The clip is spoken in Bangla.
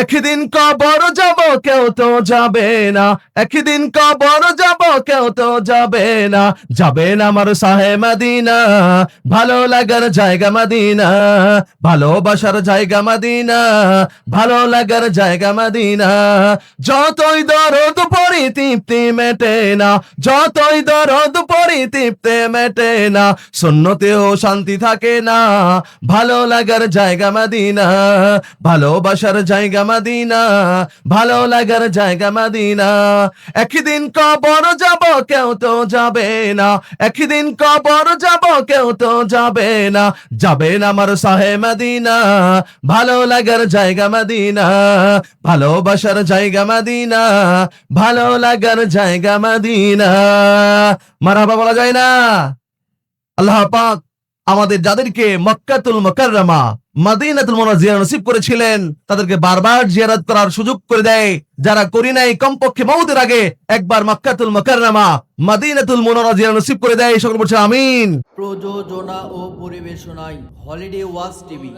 একদিন কবর যাব কেউ তো যাবে না। একদিন কবর যাব কেউ তো যাবে না যাবে না আমার সাহে মদিনা। ভালো লাগার জায়গা মাদিনা, ভালোবাসার জায়গা মদিনা, ভালো লাগার জায়গা মদিনা। যতই দরদ পরি তৃপ্তি মেটে না, যতই দরদ পরি তৃপ্তি মেটে না শূন্যতেও শান্তি থাকে না। ভালো লাগার জায়গা মদিনা, ভালোবাসার জায়গা মদিনা, ভালো লাগার জায়গা মদিনা। একদিন কবর যাব কেউ তো যাবে না। একদিন কবর যাব কেউ তো যাবে না। যাবে না আমার সাহে মদিনা, ভালো লাগার জায়গা মদিনা, ভালোবাসার জায়গা মদিনা, ভালো লাগার জায়গা মদিনা। মারাবা বলা যায় না। আল্লাহ পাক আমাদের যাদেরকে মক্কাতুল মুকাররমা মাদিনাতুল মোনাজিয়া নসিব করেছিলেন তাদেরকে বারবার জিয়ারত করার সুযোগ করে দেয়। যারা করি নাই কমপক্ষে মৌদের আগে একবার মক্কাতুল মুকাররমা মাদিনাতুল মোনাজিয়া নসিব করে দেয়। সকল বলছে আমিন। প্রযোজনা ও পরিবেশনায় হলিডে ওয়াজ টিভি।